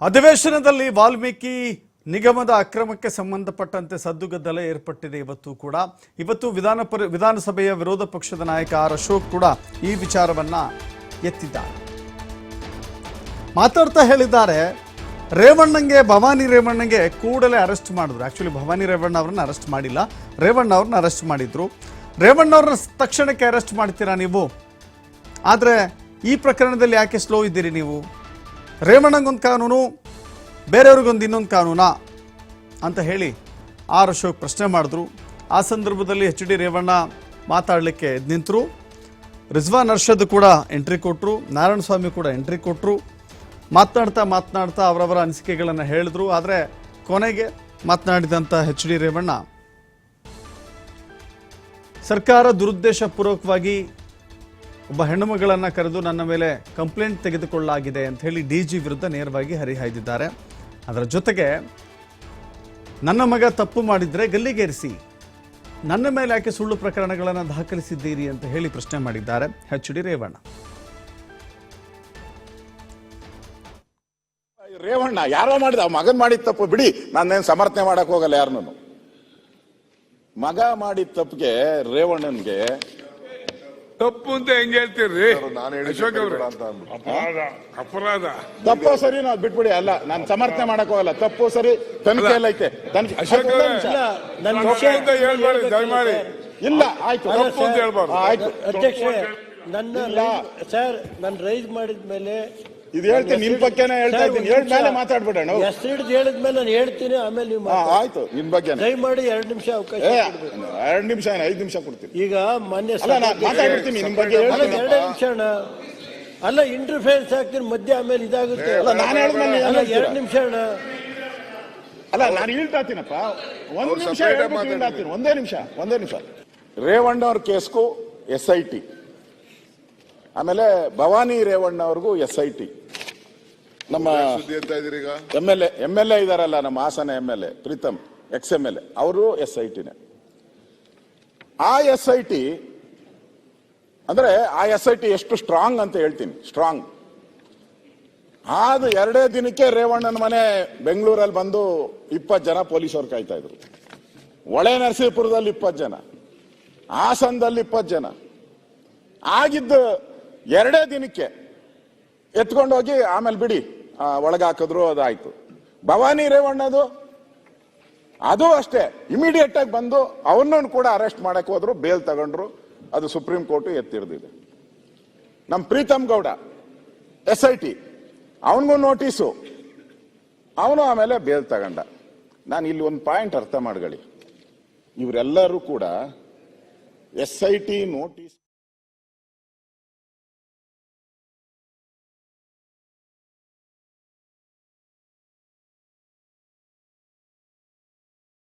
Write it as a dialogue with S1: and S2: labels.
S1: ಅಧಿವೇಶನದಲ್ಲಿ ವಾಲ್ಮೀಕಿ ನಿಗಮದ ಅಕ್ರಮಕ್ಕೆ ಸಂಬಂಧಪಟ್ಟಂತೆ ಸದ್ದುಗದ್ದಲ ಏರ್ಪಟ್ಟಿದೆ ಇವತ್ತು ಕೂಡ. ಇವತ್ತು ವಿಧಾನ ವಿಧಾನಸಭೆಯ ವಿರೋಧ ಪಕ್ಷದ ನಾಯಕ ಆರ್ ಅಶೋಕ್ ಕೂಡ ಈ ವಿಚಾರವನ್ನ ಎತ್ತಿದ್ದಾರೆ. ಮಾತಾಡ್ತಾ ಹೇಳಿದ್ದಾರೆ, ರೇವಣ್ಣಂಗೆ, ಭವಾನಿ ರೇವಣ್ಣಂಗೆ ಕೂಡಲೇ ಅರೆಸ್ಟ್ ಮಾಡಿದ್ರು. ಆಕ್ಚುಲಿ ಭವಾನಿ ರೇವಣ್ಣ ಅವ್ರನ್ನ ಅರೆಸ್ಟ್ ಮಾಡಿಲ್ಲ. ರೇವಣ್ಣ ಅವ್ರನ್ನ ಅರೆಸ್ಟ್ ಮಾಡಿದ್ರು. ರೇವಣ್ಣ ಅವ್ರನ್ನ ತಕ್ಷಣಕ್ಕೆ ಅರೆಸ್ಟ್ ಮಾಡ್ತೀರಾ ನೀವು? ಆದರೆ ಈ ಪ್ರಕರಣದಲ್ಲಿ ಯಾಕೆ ಸ್ಲೋ ಇದ್ದೀರಿ ನೀವು? ರೇವಣ್ಣಂಗೊಂದು ಕಾನೂನು, ಬೇರೆಯವ್ರಿಗೊಂದು ಇನ್ನೊಂದು ಕಾನೂನಾ ಅಂತ ಹೇಳಿ ಆರ್ ಅಶೋಕ್ ಪ್ರಶ್ನೆ ಮಾಡಿದ್ರು. ಆ ಸಂದರ್ಭದಲ್ಲಿ ಎಚ್ ಡಿ ರೇವಣ್ಣ ಮಾತಾಡಲಿಕ್ಕೆ ನಿಂತರು. ರಿಜ್ವಾನ್ ಅರ್ಷದ್ ಕೂಡ ಎಂಟ್ರಿ ಕೊಟ್ಟರು ನಾರಾಯಣ ಸ್ವಾಮಿ ಕೂಡ ಎಂಟ್ರಿ ಕೊಟ್ಟರು ಮಾತನಾಡ್ತಾ ಮಾತನಾಡ್ತಾ ಅವರವರ ಅನಿಸಿಕೆಗಳನ್ನು ಹೇಳಿದ್ರು. ಆದರೆ ಕೊನೆಗೆ ಮಾತನಾಡಿದಂಥ ಎಚ್ ಡಿ ರೇವಣ್ಣ, ಸರ್ಕಾರ ದುರುದ್ದೇಶಪೂರ್ವಕವಾಗಿ ಒಬ್ಬ ಹೆಣ್ಣು ಮಗಳನ್ನು ಕರೆದು ನನ್ನ ಮೇಲೆ ಕಂಪ್ಲೇಂಟ್ ತೆಗೆದುಕೊಳ್ಳಲಾಗಿದೆ ಅಂತ ಹೇಳಿ ಡಿ ಜಿ ವಿರುದ್ಧ ನೇರವಾಗಿ ಹರಿಹಾಯ್ದಿದ್ದಾರೆ. ಅದರ ಜೊತೆಗೆ ನನ್ನ ಮಗ ತಪ್ಪು ಮಾಡಿದರೆ ಗಲ್ಲಿಗೇರಿಸಿ, ನನ್ನ ಮೇಲೆ ಯಾಕೆ ಸುಳ್ಳು ಪ್ರಕರಣಗಳನ್ನು ದಾಖಲಿಸಿದ್ದೀರಿ ಅಂತ ಹೇಳಿ ಪ್ರಶ್ನೆ ಮಾಡಿದ್ದಾರೆ. H D Revanna.
S2: ರೇವಣ್ಣ, ಯಾರೋ ಮಾಡಿದ ಮಗನ್ ಮಾಡಿದ ತಪ್ಪು ಬಿಡಿ. ನಾನೇನ್ ಸಮರ್ಥನೆ ಮಾಡಕ್ ಹೋಗಲ್ಲ ಯಾರನ್ನೂ. ಮಗ ಮಾಡಿದ ತಪ್ಪಿಗೆ ರೇವಣ್ಣನ್ಗೆ
S3: ತಪ್ಪು ಅಂತ ಹೆಂಗ್ ಹೇಳ್ತೀರಿ?
S4: ನಾನು
S3: ಅಶೋಕ್ ಅವ್ರೆ.
S4: ಅಂತ ಅಂದ್ಬಿಟ್ಟು.
S3: ಅಪರಾಧ ಅಪರಾಧ.
S2: ತಪ್ಪು ಸರಿ ನಾವು ಬಿಟ್ಬಿಡಿ ಅಲ್ಲ ನಾನು ಸಮರ್ಥನೆ ಮಾಡಕ್ ಹೋಗಲ್ಲ ತಪ್ಪು ಸರಿ ತನಿಖೆ ಎಲ್ಲ ಐತೆ. ತನಿಖೆ
S3: ಅಶೋಕ್
S2: ಒಂದೇ
S3: ಅವ್ರೆ,
S2: ನಿಮಿಷ.
S5: ನನ್ನ
S3: ತಪ್ಪು
S5: ವಿಷಯ
S3: ಅಂತ ಹೇಳ್ಬಾರ್ದು ದಯಮಾಡಿ.
S2: ಇಲ್ಲ ಆಯ್ತು.
S5: ಅಲ್ಲ
S2: ತಪ್ಪು ಅಂತ
S5: ಸರ್.
S2: ಹೇಳ್ಬಾರ್ದು ಆಯ್ತು.
S5: ಅಧ್ಯಕ್ಷ ನನ್ನ
S2: ಇಲ್ಲ.
S5: ರೈಸ್- ಸರ್ ನಾನು ರೈಸ್ ಮಾಡಿದ್ಮೇಲೆ
S2: ಇದು ಹೇಳ್ತೀನಿ ನಿಮ್ ಬಗ್ಗೆನೇ ಹೇಳ್ತಾ ಇದ್ದೀನಿ. ಹೇಳ್ ಮೇಲೆ ಮಾತಾಡ್ಬಿಡೋಣ.
S5: ಹೆಸರು ಹಿಡಿದು ಹೇಳಿದ್ಮೇಲೆ ನಾನು ಹೇಳ್ತೀನಿ ಆಮೇಲೆ ನೀವು
S2: ಹಾ
S5: ಮಾತಾಡಿ.
S2: ಆಯ್ತು ನಿನ್ ಬಗ್ಗೆನೇ.
S5: ದಯಮಾಡಿ ಎರಡು ನಿಮಿಷ ಅವಕಾಶ ಕೊಡ್ಬೇಕು.
S2: ಎರಡ್ ನಿಮಿಷ ಏನು ಐದು ನಿಮಿಷ ಕೊಡ್ತೀನಿ.
S5: ಈಗ ಮಾನ್ಯ
S2: ಅಲ್ಲ ನಾನು
S5: ಸಭಾಧ್ಯಕ್ಷ-
S2: ಮಾತಾಡ್ಬಿಡ್ತೀನಿ ನಿಮ್ ಬಗ್ಗೆ ಹೇಳ್ತೀನಿ
S5: ಎರಡೇ ನಿಮಿಷ ಅಣ್ಣ. ಅಲ್ಲ ಇಂಟರ್ಫಿಯರೆನ್ಸ್ ಆಗ್ತೀನಿ ಮಧ್ಯ ಆಮೇಲೆ ಇದಾಗುತ್ತೆ.
S2: ಅಲ್ಲ, ನಾನು ಹೇಳಿದ್ಮೇಲೆ
S5: ಅಲ್ಲ ಎರಡು ನಿಮಿಷ ಅಣ್ಣ.
S2: ಅಲ್ಲ ನಾನು ಹೇಳ್ತಾತೀನಪ್ಪ ಒಂದು ನಿಮಿಷ ಹೇಳ್ಬಿಟ್ಟು ಒಂದೇ ನಿಮಿಷ ಒಂದೇ ನಿಮಿಷ. ರೇವಣ್ಣ ಅವ್ರ ಕೇಸ್ಗೂ ಎಸ್ ಐ ಟಿ. ಆಮೇಲೆ ಭವಾನಿ ರೇವಣ್ಣ ಅವ್ರಿಗೂ ಎಸ್ ಐ ಟಿ. ನಮ್ಮ
S4: ಸುದ್ದಿ ಅಂತ ಇದೀರಿ ಈಗ?
S2: M L A M L A ಇದಾರಲ್ಲ ನಮ್ಮ Hassan M L A Preetham ex M L A ಅವರು ಎಸ್ ಐ ಟಿನೇ ಆ ಎಸ್ ಐ ಟಿ ಅಂದ್ರೆ ಆ ಎಸ್ ಐ ಟಿ ಎಷ್ಟು ಸ್ಟ್ರಾಂಗ್ ಅಂತ ಹೇಳ್ತೀನಿ ಸ್ಟ್ರಾಂಗ್ ಆದ ಎರಡೇ ದಿನಕ್ಕೆ ರೇವಣ್ಣನ ಮನೆ ಬೆಂಗಳೂರಲ್ಲಿ ಬಂದು ಇಪ್ಪತ್ತು ಜನ ಪೊಲೀಸರು ಕಾಯ್ತಾ ಇದ್ರು. ಒಳೆ ನರಸೀಪುರದಲ್ಲಿ ಇಪ್ಪತ್ತು ಜನ, ಹಾಸನದಲ್ಲಿ ಇಪ್ಪತ್ತು ಜನ. ಆಗಿದ್ದು ಎರಡೇ ದಿನಕ್ಕೆ ಎತ್ಕೊಂಡೋಗಿ ಆಮೇಲೆ ಬಿಡಿ ಒಳಗಾಕಿದ್ರು ಅದಾಯ್ತು. ಭವಾನಿ ರೇವಣ್ಣದು ಅದು ಅಷ್ಟೇ. ಇಮಿಡಿಯೇಟ್ ಆಗಿ ಬಂದು ಅವನನ್ನು ಕೂಡ ಅರೆಸ್ಟ್ ಮಾಡಕ್ ಹೋದ್ರು ಬೇಲ್ ತಗೊಂಡ್ರು, ಅದು ಸುಪ್ರೀಂ ಕೋರ್ಟ್ ಎತ್ತಿರ್ದಿದೆ ನಮ್ಮ Preetham Gowda S I T ಅವನಿಗೂ ನೋಟಿಸು ಅವನು ಆಮೇಲೆ ಬೇಲ್ ತಗೊಂಡ. ನಾನು ಇಲ್ಲಿ ಒಂದು ಪಾಯಿಂಟ್ ಅರ್ಥ ಮಾಡ್ಕೊಳ್ಳಿ. ಇವರೆಲ್ಲರೂ ಕೂಡ ಎಸ್ ಐ ಟಿ ನೋಟಿಸ್